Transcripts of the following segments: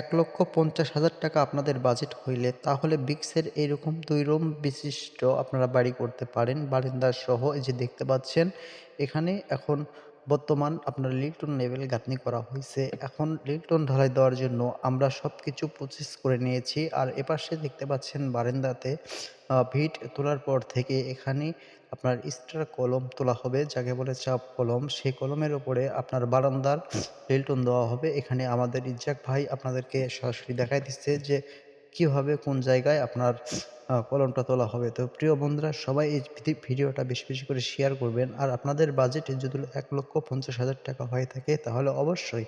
এক লক্ষ পঞ্চাশ হাজার টাকা আপনাদের বাজেট হইলে তাহলে বিক্সের এইরকম দুই রুম বিশিষ্ট আপনারা বাড়ি করতে পারেন, বারিন্দা সহ এই যে দেখতে পাচ্ছেন। এখানে এখন বর্তমান আপনার লিল্টন লেভেল গাঁথনি করা হয়েছে এখন লিল্টন ঢালাই দেওয়ার জন্য আমরা সব কিছু প্রসেস করে নিয়েছি। আর এপাশে দেখতে পাচ্ছেন বারান্দাতে ভিট তোলার পর থেকে এখানে আপনার স্টার কলম তোলা হবে, যাকে বলে চাপ কলম। সেই কলমের উপরে আপনার বারান্দার লিল্টন দেওয়া হবে। এখানে আমাদের ইজ্জাক ভাই আপনাদেরকে সরাসরি দেখাই দিচ্ছে যে কীভাবে কোন জায়গায় আপনার কলমটা তোলা হবে। তো প্রিয় বন্ধুরা, সবাই এই ভিডিওটা বেশি বেশি করে শেয়ার করবেন। আর আপনাদের বাজেট যদি এক লক্ষ পঞ্চাশ হাজার টাকা হয়ে থাকে, তাহলে অবশ্যই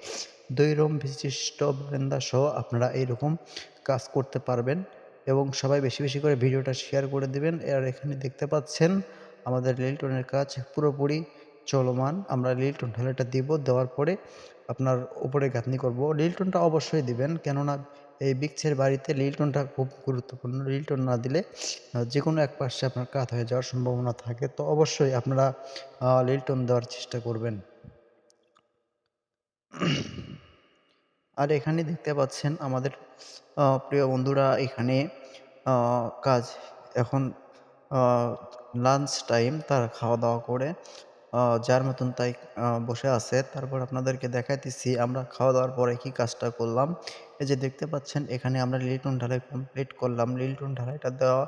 দুই বিশিষ্ট বারান্দা সহ আপনারা এইরকম কাজ করতে পারবেন। এবং সবাই বেশি বেশি করে ভিডিওটা শেয়ার করে দিবেন। আর এখানে দেখতে পাচ্ছেন আমাদের লিল্টনের কাজ পুরোপুরি চলমান। আমরা লিল্টন ঢালাইটা দিব, দেওয়ার পরে আপনার উপরে গাঁথনি করব। লিল্টনটা অবশ্যই দিবেন, কেননা এই বিক্সের বাড়িতে লিল্টনটা খুব গুরুত্বপূর্ণ। লিল্টন না দিলে যে কোনো এক পাশে আপনার কাত হয়ে যাওয়ার সম্ভাবনা থাকে। তো অবশ্যই আপনারা লিল্টন দেওয়ার চেষ্টা করবেন। আর এখানে দেখতে পাচ্ছেন আমাদের প্রিয় বন্ধুরা, এখানে কাজ এখন লাঞ্চ টাইম তারা খাওয়া দাওয়া করে যার মতন তাই বসে আছে। তারপর আপনাদেরকে দেখাইতেছি আমরা খাওয়া দাওয়ার পরে কি কাজটা করলাম। এই যে দেখতে পাচ্ছেন, এখানে আমরা লিল্টন ঢালাই কমপ্লিট করলাম। লিল্টন ঢালাইটা দেওয়া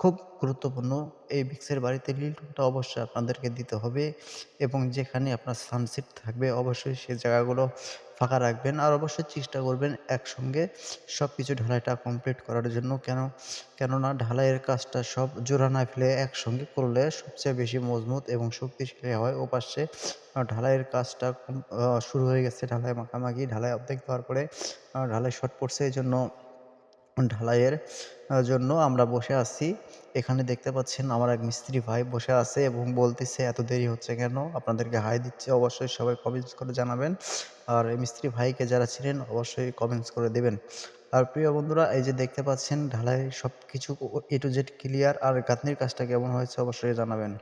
খুব গুরুত্বপূর্ণ। এই বিক্সের বাড়িতে লিল্টনটা অবশ্যই আপনাদেরকে দিতে হবে এবং যেখানে আপনার সানসেট থাকবে অবশ্যই সেই জায়গাগুলো ফাঁকা রাখবেন আর অবশ্যই চেষ্টা করবেন একসঙ্গে সব কিছু ঢালাইটা কমপ্লিট করার জন্য। কেন, কেননা ঢালাইয়ের কাজটা সব জোড়া না ফেলে একসঙ্গে করলে সবচেয়ে বেশি মজবুত এবং শক্তিশালী হয়। ও পাশে ঢালাইয়ের কাজটা শুরু হয়ে গেছে ঢালাই মাখামাখি। ঢালাই অর্ধেক দেওয়ার পরে ঢালাই শর্ট পড়ছে, এই জন্য ঢালাইয়ের জন্য আমরা বসে আছি। এখানে দেখতে পাচ্ছেন আমার এক মিস্ত্রি ভাই বসে আছে এবং বলতেছে, এত দেরি হচ্ছে কেন? আপনাদেরকে হাই দিচ্ছে, অবশ্যই সবাই কমেন্টস করে জানাবেন। আর এই মিস্ত্রি ভাইকে যারা ছিলেন, অবশ্যই কমেন্টস করে দেবেন। আর প্রিয় বন্ধুরা, এই যে দেখতে পাচ্ছেন, ঢালাই সব কিছু এ টু জেড ক্লিয়ার আর গাঁথনির কাজটা কেমন হয়েছে অবশ্যই জানাবেন।